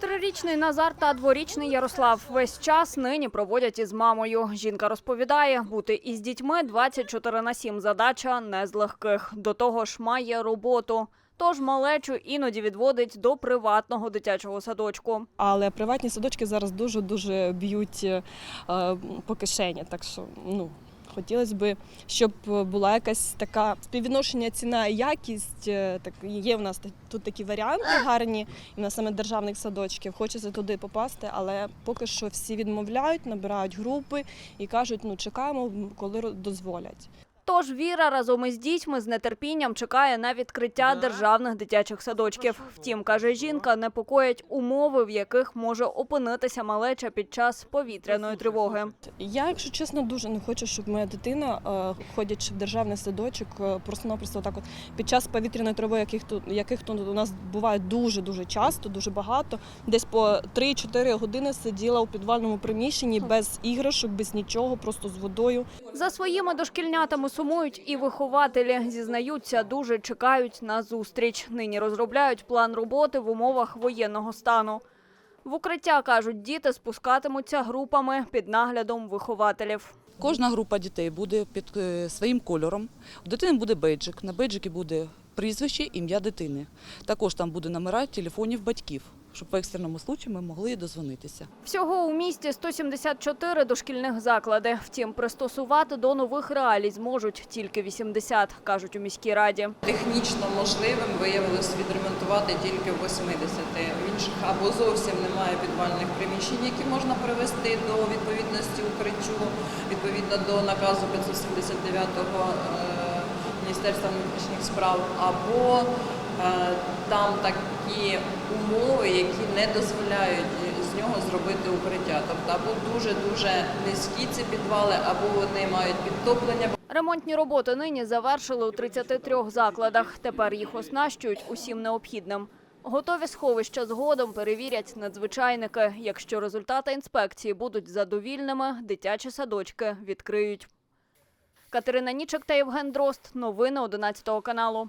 Чотирирічний Назар та дворічний Ярослав весь час нині проводять із мамою. Жінка розповідає, бути із дітьми 24 на 7 задача не з легких. До того ж, має роботу. Тож малечу іноді відводить до приватного дитячого садочку. Але приватні садочки зараз дуже дуже б'ють е, по кишені. Так що ну хотілося б, щоб була якась така співвідношення ціна і якість. Е, Так є в нас тут такі варіанти гарні, і в нас саме державних садочків. Хочеться туди попасти, але поки що всі відмовляють, набирають групи і кажуть, ну чекаємо, коли дозволять. Тож Віра разом із дітьми з нетерпінням чекає на відкриття державних дитячих садочків. Втім, каже жінка, непокоять умови, в яких може опинитися малеча під час повітряної тривоги. Я, якщо чесно, дуже не хочу, щоб моя дитина, е, ходячи в державний садочок, е, просто-напросто так от під час повітряної тривоги, яких тут яких тут у нас буває дуже дуже часто, дуже багато, десь по 3-4 години сиділа у підвальному приміщенні без іграшок, без нічого, просто з водою. За своїми дошкільнятами сумують і вихователі. Зізнаються, дуже чекають на зустріч. Нині розробляють план роботи в умовах воєнного стану. В укриття, кажуть, діти спускатимуться групами під наглядом вихователів. Кожна група дітей буде під е, своїм кольором. У дитини буде бейджик. На бейджикі буде прізвище, ім'я дитини. Також там буде номера телефонів батьків, щоб в екстреному случаї ми могли дозвонитися. Всього у місті 174 дошкільних заклади. Втім, пристосувати до нових реалій зможуть тільки 80, кажуть у міській раді. Технічно можливим виявилось відремонтувати тільки в 80. В інших або зовсім немає підвальних приміщень, які можна привести до відповідності укриттю, відповідно до наказу 579 е, Міністерства внутрішніх справ, або там такі умови, які не дозволяють з нього зробити укриття. Тобто або дуже-дуже низькі ці підвали, або вони мають підтоплення. Ремонтні роботи нині завершили у 33 закладах. Тепер їх оснащують усім необхідним. Готові сховища згодом перевірять надзвичайники. Якщо результати інспекції будуть задовільними, дитячі садочки відкриють. Катерина Нічик та Євген Дрозд. Новини 11 каналу.